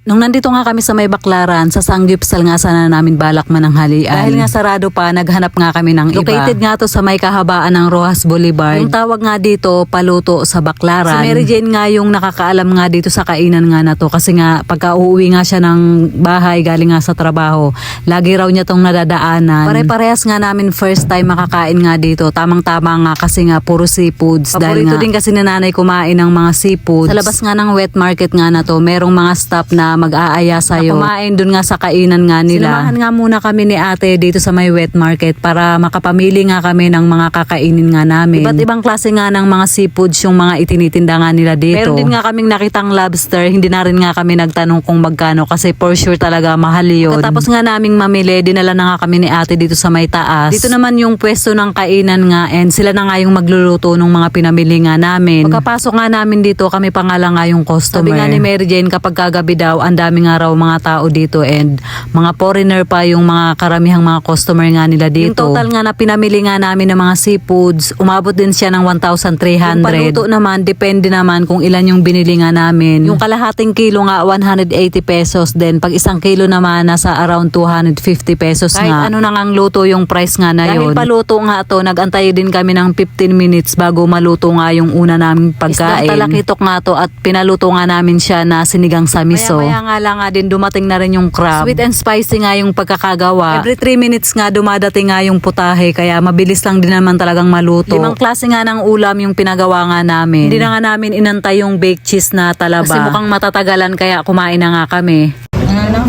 Nung nandito nga kami sa may baklaran, sa Sanggipsal nga sana namin balak mananghalian. Dahil nga sarado pa, naghanap nga kami ng iba. Located nga to sa may kahabaan ng Rojas Boulevard. Yung tawag nga dito, paluto sa baklaran. Si Mary Jane nga yung nakakaalam nga dito sa kainan nga na to. Kasi nga, pagka uuwi nga siya ng bahay, galing nga sa trabaho, lagi raw niya tong nadadaanan. Pare-parehas nga namin first time makakain nga dito. Tamang-tama nga kasi nga puro seafoods. dahil Paborito nga, din kasi nanay kumain ng mga seafoods. Sa labas nga ng wet market nga na to, merong mga staff na mag-aaya sa'yo. Na kumain dun nga sa kainan nga nila. Sinamahan nga muna kami ni ate dito sa may wet market para makapamili nga kami ng mga kakainin nga namin. Iba't ibang klase nga ng mga seafoods yung mga itinitinda nga nila dito. Meron din nga kaming nakitang lobster, hindi na rin nga kami nagtanong kung magkano kasi for sure talaga mahal yun. Katapos nga naming mamili, dinala na nga kami ni ate dito sa may taas. Dito naman yung pwesto ng kainan nga and sila na nga yung magluluto ng mga pinamili nga namin. Pagkapasok nga namin dito, kami pa nga lang nga yung customer. Sabi nga ni Mary Jane kapag kagabi daw, ang dami nga raw mga tao dito and mga foreigner pa yung mga karamihang mga customer nga nila dito. Yung total nga na pinamili nga namin ng mga seafoods, umabot din siya ng 1,300. Yung paluto naman, depende naman kung ilan yung binili nga namin. Yung kalahating kilo nga, 180 pesos. Then pag isang kilo naman, nasa around 250 pesos Kahit nga. ano nang ang luto yung price nga na yun. Dahil paluto nga to, nagantay din kami ng 15 minutes bago maluto nga yung una naming pagkain. Isdang talakitok nga to at pinaluto nga namin siya na sinigang sa miso. Maya, nga lang nga din dumating na rin yung crab. Sweet and spicy nga yung pagkakagawa. Every 3 minutes nga dumadating nga yung putahe kaya mabilis lang din naman talagang maluto. Limang klase nga ng ulam yung pinagawa nga namin. Hindi na nga namin inantay yung baked cheese na talaba. Kasi mukhang matatagalan kaya kumain na nga kami. Ano?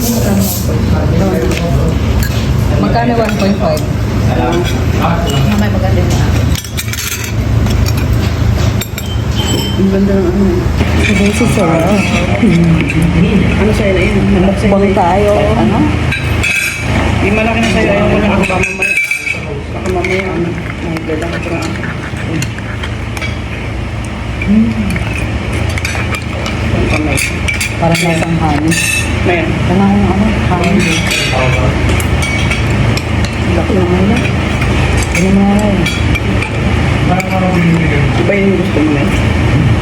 Magkano 1.5? Mamay maganda na. Ang ganda ng ano. Kasi sarap. Ano sa'yo na yun? Mukbang tayo. Ano? Yung malaki na sa'yo, ayaw mo na ako ba mamaya. Baka mamaya, ano, may ganda ka pa. Parang lasang hanin. Mayan. Wala akong ano, hanin. Laki naman na. Ano na rin? Iba yung gusto mo na.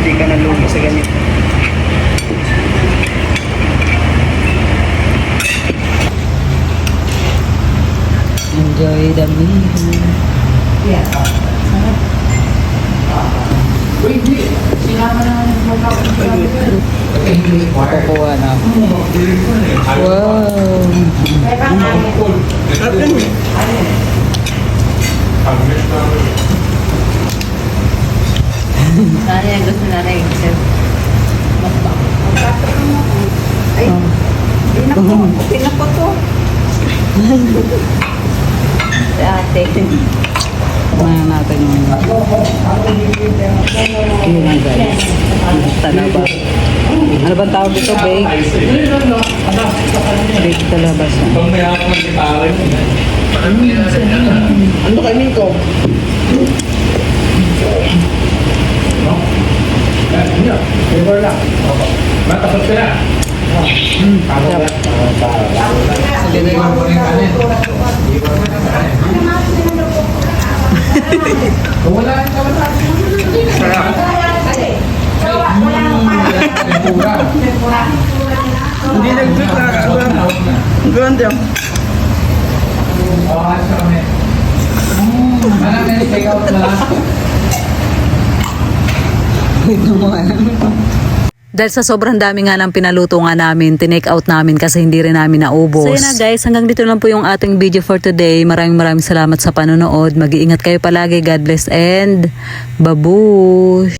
Hindi ka nalugi sa ganito. Enjoy the meal. Kukuha na. Wow. Sana yung gusto na rin. Ay, pinako. Pinako to. Si ate. Kumain natin yung yun lang guys. Talaba. Ano ba tawag dito? Bake? Bake talaba siya. Ano kay Nico? Hindi nag-trip na. Ganda. Dahil sa sobrang dami nga ng pinaluto nga namin, tinake out namin kasi hindi rin namin naubos. So yun na guys, hanggang dito lang po yung ating video for today. Maraming maraming salamat sa panonood. Mag-iingat kayo palagi. God bless and babush!